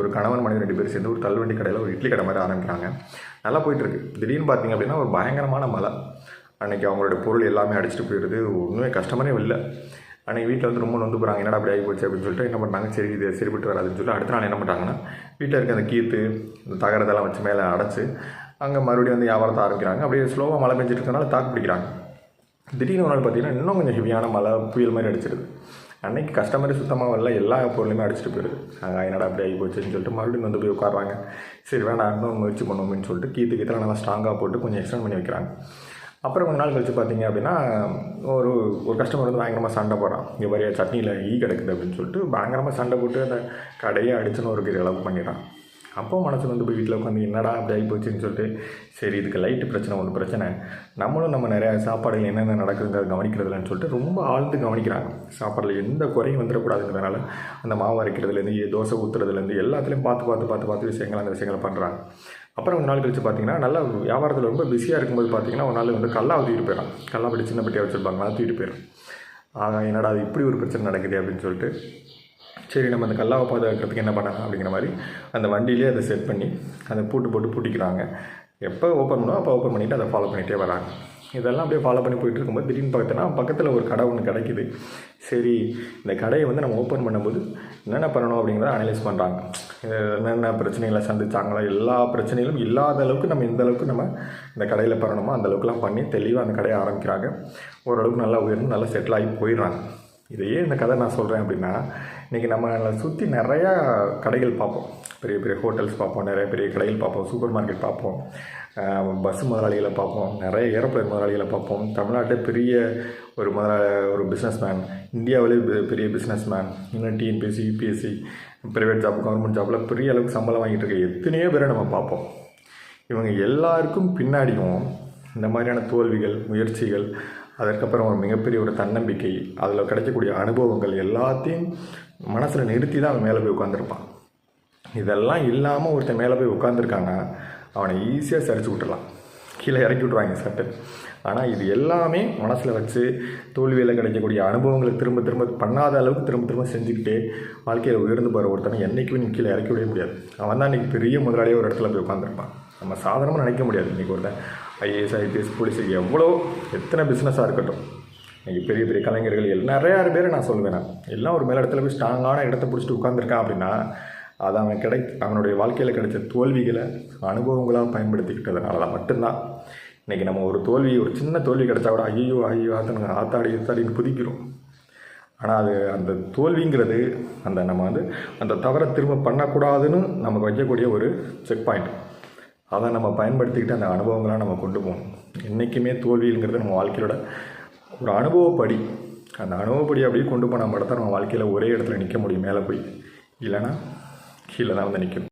ஒரு கணவன் மனைவி ரெண்டு பேர் சேர்ந்து ஒரு தள்ளுவண்டி கடையில் ஒரு இட்லி கடை மாதிரி ஆரம்பிக்கிறாங்க. நல்லா போயிட்டுருக்கு. திடீர்னு பார்த்தீங்க அப்படின்னா ஒரு பயங்கரமான மழை. அன்றைக்கி அவங்களோட பொருள் எல்லாமே அடிச்சுட்டு போயிடுது. ஒன்றுமே கஷ்டமானே இல்லை. அன்றைக்கி வீட்டில் வந்து ரொம்ப நொந்து போகிறாங்க என்னடா அப்படி ஆகி போச்சு அப்படின்னு சொல்லிட்டு என்ன பண்ணாங்க சரி இது சரிபட்டு வராதுன்னு சொல்லிட்டு அடுத்த நாள் என்ன பண்ணிட்டாங்கன்னா வீட்டில் இருக்க அந்த கீத்து இந்த தகரத்தெல்லாம் வச்சு மேலே அடைச்சி அங்கே மறுபடியும் வந்து வியாபாரத்தை ஆரம்பிக்கிறாங்க. அப்படியே ஸ்லோவாக மழை பெஞ்சிட்டு இருக்கனால தாக்கு பிடிக்கிறாங்க. திடீர்னு ஒரு நாள் பார்த்தீங்கன்னா இன்னும் கொஞ்சம் ஹெவியான மழை புயல் மாதிரி அடிச்சிடுது அன்னைக்கு கஸ்டமரே சுத்தமாக வரல எல்லா பொருளுமே அடிச்சிட்டு போயிடுது அங்கே என்னடா அப்படி ஆகி போச்சுன்னு சொல்லிட்டு மறுபடியும் வந்து போய் உட்காடுறாங்க சரி வேண்டாம் இன்னும் முயற்சி பண்ணுவோம்னு சொல்லிட்டு கீத்து கீத்தில் நல்லா ஸ்ட்ராங்காக போட்டு கொஞ்சம் எக்ஸ்டெண்ட் பண்ணி வைக்கிறாங்க. அப்புறம் கொஞ்ச நாள் கழிச்சு பார்த்தீங்க அப்படின்னா ஒரு ஒரு கஸ்டமர் வந்து பயங்கரமாக சண்டை போடுறான். இங்கே வரைய சட்னியில் ஈ கிடக்குது அப்படின்னு சொல்லிட்டு பயங்கரமாக சண்டை போட்டு அந்த கடையை அடிச்சுன்னு ஒரு அளவு பண்ணிடுறான். அப்போ மனசில் வந்து போய் வீட்டில் உட்காந்து என்னடா அப்படி ஆகி போச்சுன்னு சொல்லிட்டு சரி இதுக்கு லைட்டு பிரச்சனை ஒன்று பிரச்சனை. நம்மளும் நம்ம நிறையா சாப்பாடுகள் என்னென்ன நடக்குதுங்கிறத கவனிக்கிறதுலன்னு சொல்லிட்டு ரொம்ப ஆழ்ந்து கவனிக்கிறாங்க. சாப்பாடில் எந்த குறையும் வந்துடக்கூடாதுங்கிறதுனால அந்த மாவு அரைக்கிறதுலேருந்து தோசை ஊற்றுறதுலேருந்து எல்லாத்துலேயும் பார்த்து பார்த்து பார்த்து பார்த்து விஷயங்கள் அந்த விஷயங்களை பண்ணுறாங்க அப்புறம் ஒரு நாள் கழிச்சு பார்த்தீங்கன்னா நல்லா வியாபாரத்தில் ரொம்ப பிஸியாக இருக்கும்போது பார்த்தீங்கன்னா ஒரு நாள் வந்து கல்லா தூக்கிட்டு போயிடறான். கல்லா அப்படி சின்ன பெட்டியாக வச்சுருப்பாங்க அதை தூக்கிட்டு போயிடும் ஆக என்னடா அது இப்படி ஒரு பிரச்சனை நடக்குது அப்படின்னு சொல்லிட்டு சரி நம்ம அந்த கல்லாவை பாதுகாக்கிறதுக்கு என்ன பண்ணலாம் அப்படிங்கிற மாதிரி அந்த வண்டியிலே அதை செட் பண்ணி அதை பூட்டு போட்டு பூட்டிக்கிறாங்க. எப்போ ஓப்பன் பண்ணோ அப்போ ஓப்பன் பண்ணிவிட்டு அதை ஃபாலோ பண்ணிகிட்டே வராங்க. இதெல்லாம் அப்படியே ஃபாலோ பண்ணி போயிட்டு இருக்கும்போது திடீர்னு பார்த்தோன்னா பக்கத்தில் ஒரு கடை ஒன்று கிடைக்குது. சரி இந்த கடையை வந்து நம்ம ஓப்பன் பண்ணும்போது என்னென்ன பண்ணணும் அப்படிங்கிறத அனலைஸ் பண்ணுறாங்க என்னென்ன பிரச்சனைகளை சந்தித்தாங்களோ எல்லா பிரச்சனைகளும் இல்லாத அளவுக்கு நம்ம எந்த அளவுக்கு நம்ம இந்த கடையில் பண்ணணுமோ அந்த அளவுக்குலாம் பண்ணி தெளிவாக அந்த கடையை ஆரம்பிக்கிறாங்க. ஓரளவுக்கு நல்லா உயர்ந்து நல்லா செட்டில் ஆகி போயிடுறாங்க. இதையே இந்த கதை நான் சொல்கிறேன் அப்படின்னா இன்றைக்கி நம்ம சுற்றி நிறையா கடைகள் பார்ப்போம். பெரிய பெரிய ஹோட்டல்ஸ் பார்ப்போம் நிறைய பெரிய கடைகள் பார்ப்போம் சூப்பர் மார்க்கெட் பார்ப்போம் பஸ் முதலாளிகளை பார்ப்போம் நிறைய ஏரோப்ளைன் முதலாளிகளை பார்ப்போம். தமிழ்நாட்டில் பெரிய ஒரு முதலாளி ஒரு பிஸ்னஸ் மேன் இந்தியாவிலே பெரிய பிஸ்னஸ் மேன் இன்னும் TNPSC UPSC private job government ஜாப்பில் பெரிய அளவுக்கு சம்பளம் வாங்கிட்டு இருக்க எத்தனையோ பேரை நம்ம பார்ப்போம். இவங்க எல்லாருக்கும் பின்னாடியும் இந்த மாதிரியான தோல்விகள் முயற்சிகள் அதற்கப்புறம் ஒரு மிகப்பெரிய ஒரு தன்னம்பிக்கை அதில் கிடைக்கக்கூடிய அனுபவங்கள் எல்லாத்தையும் மனசில் நிறுத்தி தான் அவன் மேலே போய் உட்காந்துருப்பான் இதெல்லாம் இல்லாமல் ஒருத்தன் மேலே போய் உட்காந்துருக்காங்க அவனை ஈஸியாக சரிச்சு விட்டுடலாம் கீழே இறக்கி விட்ருவாங்க சட்டு. ஆனால் இது எல்லாமே மனசில் வச்சு தோல்வியில் கிடைக்கக்கூடிய அனுபவங்களை திரும்ப திரும்ப பண்ணாத அளவுக்கு திரும்ப திரும்ப செஞ்சுக்கிட்டே வாழ்க்கையில் உயர்ந்து போகிற ஒருத்தனை என்றைக்குமே நீ கீழே இறக்கி விட முடியாது. அவன் தான் இன்றைக்கி பெரிய முதலாளியே ஒரு இடத்துல போய் உட்காந்துருப்பான் நம்ம சாதாரணமாக நினைக்க முடியாது. இன்றைக்கி ஒருத்தன் ஐஏஎஸ் ஐபிஎஸ் போலீஸ் எவ்வளோ எத்தனை பிஸ்னஸாக இருக்கட்டும். இன்றைக்கி பெரிய பெரிய கலைஞர்கள் எல்லாம் நிறையா பேர் நான் சொல்லுவேன் நான். எல்லாம் ஒரு மேல இடத்துல போய் ஸ்ட்ராங்கான இடத்த பிடிச்சிட்டு உட்காந்துருக்கான் அப்படின்னா அது அவன் கிடை அவனுடைய வாழ்க்கையில் கிடைச்ச தோல்விகளை அனுபவங்களாக பயன்படுத்திக்கிட்டதுனால தான் மட்டும்தான். இன்றைக்கி நம்ம ஒரு தோல்வி ஒரு சின்ன தோல்வி கிடைச்சா கூட ஐயோ ஐயோ ஆத்தனுங்க ஆத்தாடி ஆத்தாடின்னு புதிக்கிறோம் ஆனால் அது அந்த தோல்விங்கிறது அந்த நம்ம வந்து அந்த தவறை திரும்ப பண்ணக்கூடாதுன்னு நமக்கு வைக்கக்கூடிய ஒரு செக் பாயிண்ட் அதை நம்ம பயன்படுத்திக்கிட்டு அந்த அனுபவங்களாக நம்ம கொண்டு போகணும். என்றைக்குமே தோல்விங்கிறது நம்ம வாழ்க்கையோட ஒரு அனுபவப்படி அந்த அனுபவப்படி அப்படியே கொண்டு போனால் மட்டும் தான் நம்ம வாழ்க்கையில் ஒரே இடத்துல நிற்க முடியும் மேலே போய். இல்லைன்னா கீழே தான் வந்து நிற்கும்